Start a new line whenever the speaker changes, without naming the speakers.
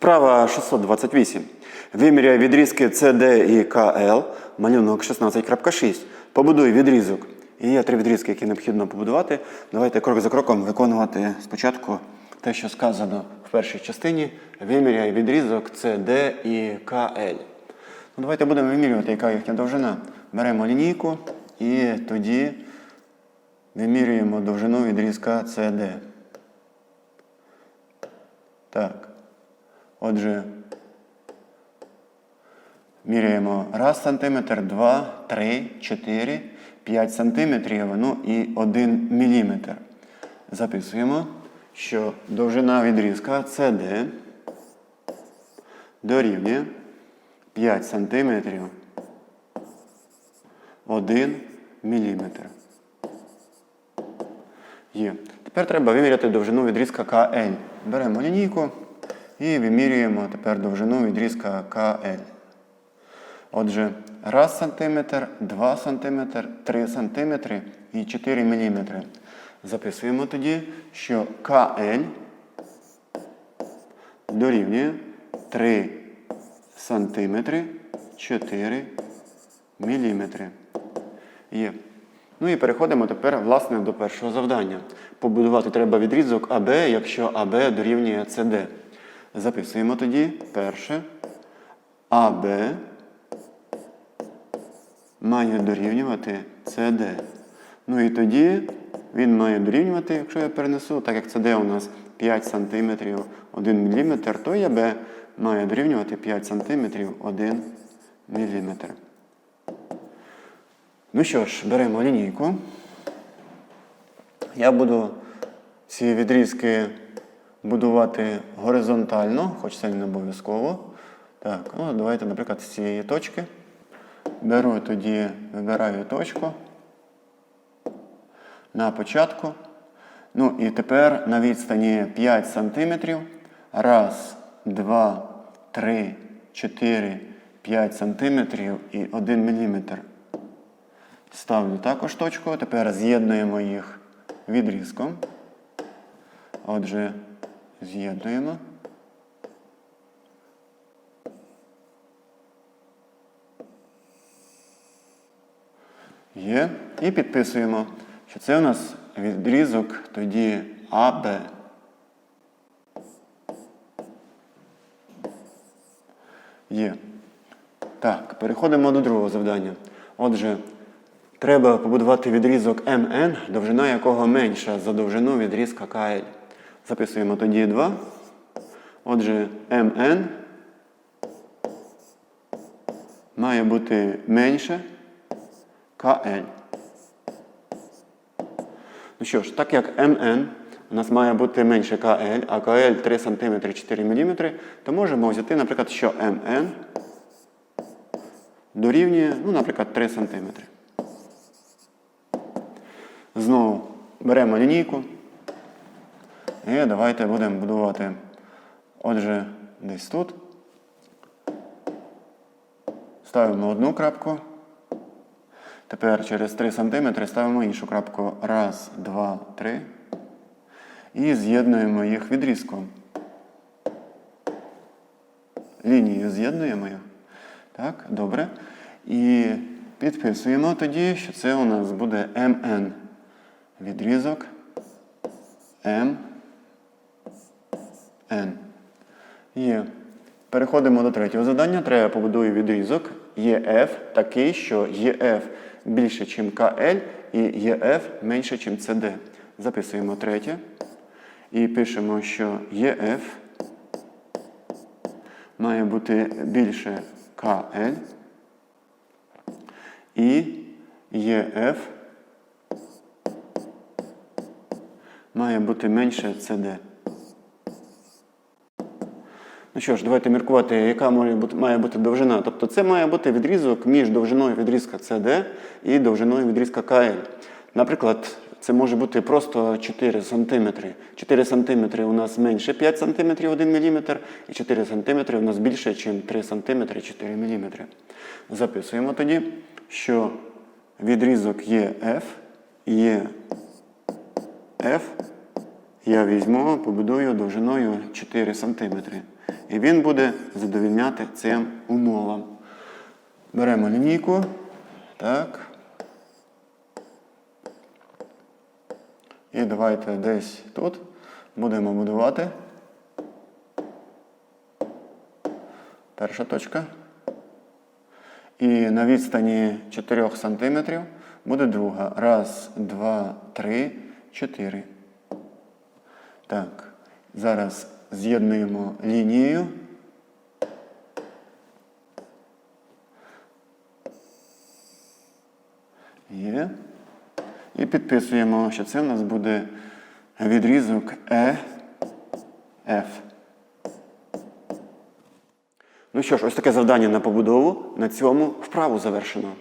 Вправа 628. Виміряй відрізки CD і KL, малюнок 16.6. Побудуй відрізок. І є три відрізки, які необхідно побудувати. Давайте крок за кроком виконувати спочатку те, що сказано в першій частині. Виміряй відрізок CD і KL. Ну, давайте будемо вимірювати, яка їхня довжина. Беремо лінійку і тоді вимірюємо довжину відрізка CD. Так. Отже, міряємо 1 см, 2, 3, 4, 5 см, ну і 1 мм. Записуємо, що довжина відрізка CD дорівнює 5 см 1 мм. Є. Тепер треба виміряти довжину відрізка КЛ. Беремо лінійку і вимірюємо тепер довжину відрізка КЛ. Отже, 1 см, 2 см, 3 см і 4 мм. Записуємо тоді, що КЛ дорівнює 3 см 4 мм. Є. Ну і переходимо тепер власне до першого завдання. Побудувати треба відрізок АБ, якщо АБ дорівнює СД. Записуємо тоді перше. АБ має дорівнювати СД. Ну і тоді він має дорівнювати, якщо я перенесу, так як СД у нас 5 см 1 мм, то і АБ має дорівнювати 5 см 1 мм. Ну що ж, беремо лінійку. Я буду ці відрізки будувати горизонтально, хоч це не обов'язково. Так, ну давайте, наприклад, з цієї точки. Беру тоді, вибираю точку на початку. Ну і тепер на відстані 5 см. Раз, два, три, чотири, 5 см і 1 мм. Ставлю також точку. Тепер з'єднуємо їх відрізком. Отже, з'єднуємо. Є. І підписуємо, що це у нас відрізок тоді АБ. Є. Так, переходимо до другого завдання. Отже, треба побудувати відрізок МН, довжина якого менша за довжину відрізка КЛ. Записуємо тоді 2. Отже, МН має бути менше КЛ. Ну що ж, так як МН у нас має бути менше КЛ, а КЛ 3 см 4 мм, то можемо взяти, наприклад, що МН дорівнює, ну, наприклад, 3 см. Знову беремо лінійку. І давайте будемо будувати. Отже, десь тут. Ставимо одну крапку. Тепер через 3 см ставимо іншу крапку. Раз, два, три. І з'єднуємо їх відрізком. Лінію з'єднуємо їх. Так, добре. І підписуємо тоді, що це у нас буде МН. Відрізок М. N. Є. Переходимо до третього завдання. Треба побудувати відрізок ЄФ такий, що ЄФ більше, ніж КЛ, і ЄФ менше, ніж СД. Записуємо третє. І пишемо, що ЄФ має бути більше КЛ. І ЄФ має бути менше CD. Ну що ж, давайте міркувати, яка має бути, має бути довжина. Тобто це має бути відрізок між довжиною відрізка CD і довжиною відрізка КЛ. Наприклад, це може бути просто 4 см. 4 см у нас менше 5 см 1 мм, і 4 см у нас більше, ніж 3 см 4 мм. Записуємо тоді, що відрізок ЄФ є F я візьму, побудую довжиною 4 см. І він буде задовільняти цим умовам. Беремо лінійку. Так. І давайте десь тут будемо будувати. Перша точка. І на відстані 4 см буде друга. Раз, два, три, чотири. Так. Зараз з'єднуємо лінією. Є. І підписуємо, що це в нас буде відрізок E, F. Ну що ж, ось таке завдання на побудову. На цьому вправу завершено.